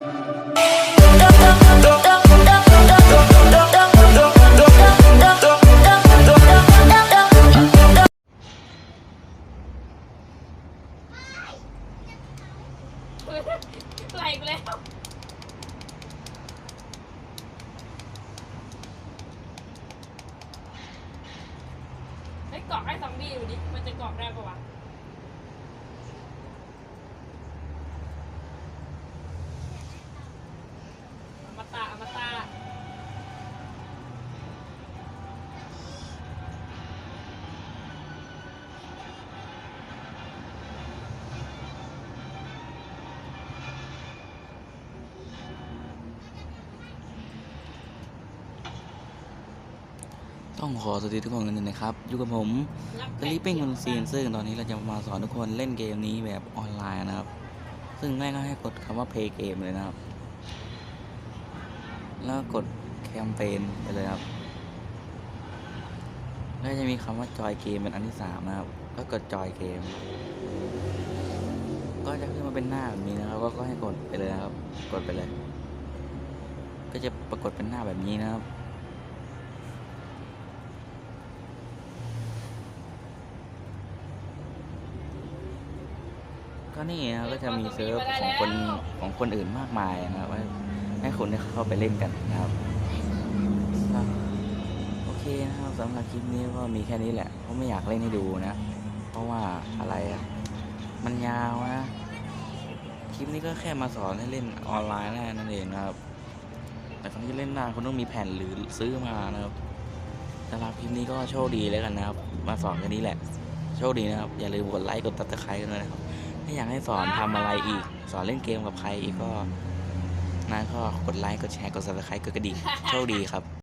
ไหลกูแล้วไอ้ยเกาะไอ้ซอมบี้ดูดิ มันจะเกาะได้ปะวะ ต้องขอสวัสดีทุกคนกันเลยนะครับ อยู่กับผมรับเดลิปิ้งคนซีนซึ่งตอนนี้เราจะมาสอนทุกคนเล่นเกมนี้แบบออนไลน์นะครับ ซึ่งแม่ก็ให้กดคำว่า play game เลยนะครับ แล้วกดแคมเปญไปเลยครับ แล้วจะมีคำว่าจอยเกมเป็นอันที่สามนะครับ ก็กดจอยเกม ก็จะขึ้นมาเป็นหน้าแบบนี้นะครับ ก็ก็ให้กดไปเลยครับ กดไปเลย ก็จะปรากฏเป็นหน้าแบบนี้นะครับ ก็นี่นะครับก็จะมีเซิร์ฟของคนของคนอื่นมากมายนะครับให้ให้คนได้เข้าไปเล่นกันนะครับก็โอเคนะครับสำหรับคลิปนี้ก็มีแค่นี้แหละเพราะไม่อยากเล่นให้ดูนะ เพราะว่าอะไรอะมันยาวนะคลิปนี้ก็แค่มาสอนให้เล่นออนไลน์ได้นั่นเองนะครับ แต่คนที่เล่นได้คุณต้องมีแผ่นหรือซื้อมานะครับสำหรับคลิปนี้ก็โชคดีแล้วกันนะครับ มาสอนแค่นี้แหละ โชคดีนะครับ อย่าลืมกดไลค์กดติดตามกันด้วยนะครับ ถ้าอยากให้สอนทำอะไรอีก สอนเล่นเกมกับใครอีกก็นะก็กดไลค์กดแชร์กด subscribe กดกระดิ่งโชคดีครับ